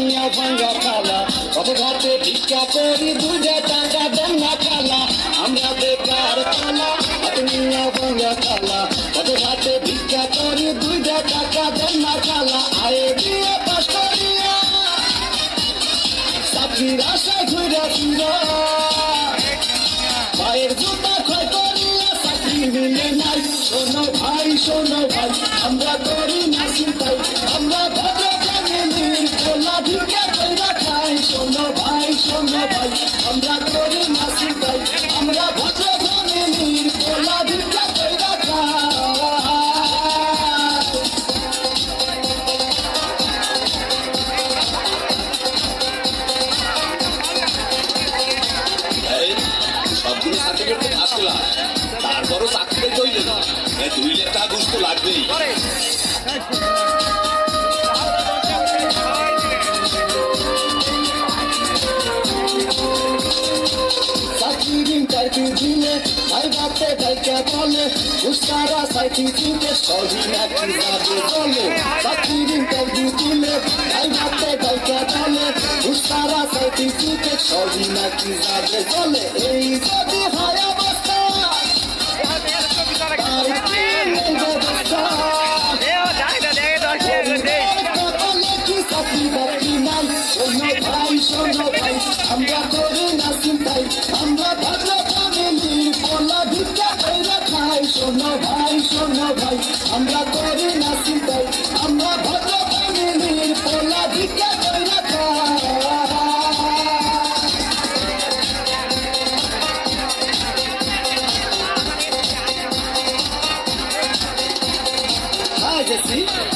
নিয়া ভাঙ্গা খালা। ঘাটে ভিক্ষা করি দুইটা টাকা দেন না খালা। আমরা বেকার খালা কত নিয়া ভাঙ্গা খালা। ঘাটে ভিক্ষা করি দুইটা টাকা দেন না খালা। আয়ে বিয়ে পাস করিয়া চাকরির আশায় ঘুরে ফিরা। পায়ের জুতা ক্ষয় করিয়া চাকরি মিলে নাই। শোনো ভাই শোনো ভাই, আমরা করি না চিন্তাই ভাই আমরা করি না চিন্তাই আমরা ভদ্র ফ্যামিলির কোলা ভিক্ষা কইরা সবগুলো সার্টিফিকেট তো তারপরও চাকরি তৈরি না। দুই লাখ টাকা ঘুষ তো লাগবেই বাপে ভাইকে বলে উস্তারা সার্টিফিকেট সবই নাকি যাবে বলে। চাকরির ইন্টারভিউ দিলে বাপে ভাইকে বলে উস্তারা সার্টিফিকেট সবই নাকি যাবে বলে। এই যদি হয় আমরা করি না চিন্তাই, আমরা শোনো ভাই শোনো ভাই, আমরা করি না চিন্তাই আমরা ভদ্র পোলা ভিক্ষা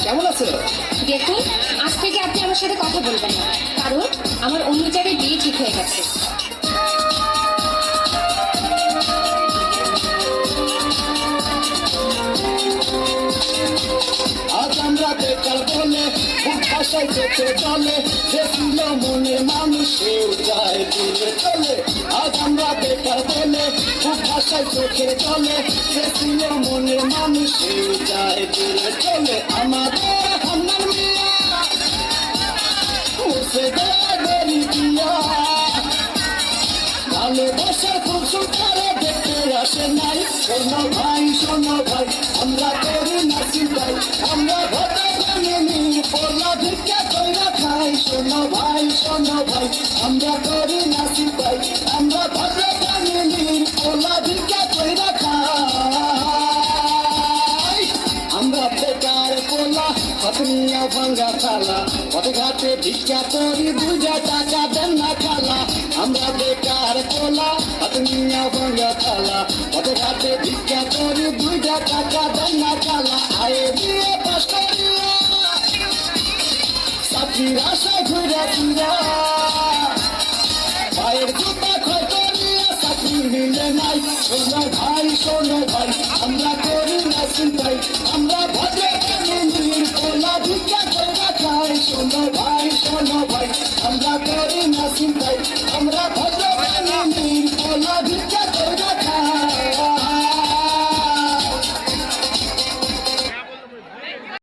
কেমন আছো? দেখুন, আজ থেকে আপনি আমার সাথে কথা বলবেন না। কারণ, আমার অন্য জায়গায় বিয়ে ঠিক হয়ে গেছে। খুব ভাষায় চোখে চলে, যে ছিল মনে মানুষেও যায় দূরে চলে, আজ আমরা বেকার বলে খুব ভাষায় চোখে চলে, যে ছিল মনে মানুষেও যায় দূরে চলে, আমাদের হান্নান মিয়া। মুছে দেয়। দেখতে আসে নাই। শোনো ভাই শোনো ভাই, আমরা ফ্যামিলি পোলা ভিক্ষা কইরা খাই শোনো ভাই শোনো ভাই, আমরা করি না চিন্তাই আমরা ভদ্র ফ্যামিলির পোলা ভিক্ষা কইরা খাই। আমরা বেকার পোলা পত্নিয়া ভাঙ্গা খালা, পথ ঘাটে ভিক্ষা করি দুইটা টাকা দেন না খালা। আমরা বেকার পোলা পত্নিয়া ভাঙ্গা খালা, পথ ঘাটে ভিক্ষা করি দুইটা টাকা দেন না খালা। আয়ে বিয়ে পাস করিয়া চাকরির আশায় পায়ের জুতা ক্ষয় করিয়া চাকরি মিলে নাই শোনো ভাই শোনো ভাই আমরা করি না চিন্তাই আমরা ভদ্র ফ্যামিলির কোলা ভিক্ষা কইরা খাই শোনো ভাই শোনো ভাই আমরা করি না চিন্তাই আমরা